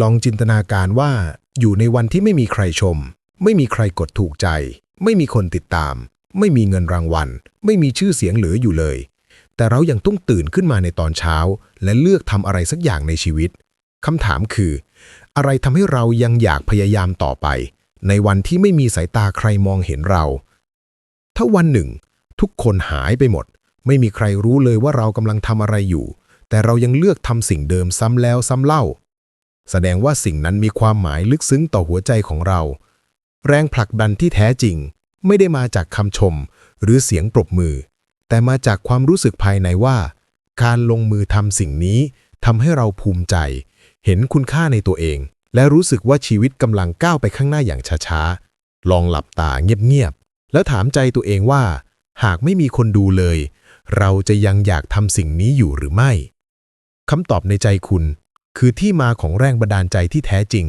ลองจินตนาการว่า อยู่ในวันที่ไม่มีใครชม ไม่มีใครกดถูกใจ ไม่มีคนติดตาม ไม่มีเงินรางวัล ไม่มีชื่อเสียงเหลืออยู่เลย แต่เรายังต้องตื่นขึ้นมาในตอนเช้า และเลือกทำอะไรสักอย่างในชีวิตคำถามคือ อะไรทำให้เรายังอยากพยายามต่อไป ในวันที่ไม่มีสายตาใครมองเห็นเรา ถ้าวันหนึ่ง ทุกคนหายไปหมด ไม่มีใครรู้เลยว่าเรากำลังทำอะไรอยู่ แต่เรายังเลือกทำสิ่งเดิมซ้ำแล้วซ้ำเล่า แสดงว่าสิ่งนั้นมีความหมายลึกซึ้งต่อหัวใจของเรา แรงผลักดันที่แท้จริง ไม่ได้มาจากคำชม หรือเสียงปรบมือ แต่มาจากความรู้สึกภายในว่า การลงมือทำสิ่งนี้ทำให้เราภูมิใจ เห็นคุณค่าในตัวเอง และรู้สึกว่าชีวิตกำลังก้าวไปข้างหน้าอย่างช้าๆ ลองหลับตาเงียบๆ แล้วถามใจตัวเองว่า หากไม่มีคนดูเลย เราจะยังอยากทำสิ่งนี้อยู่หรือไม่คำตอบในใจคุณ คือที่มาของแรงบันดาลใจที่แท้จริง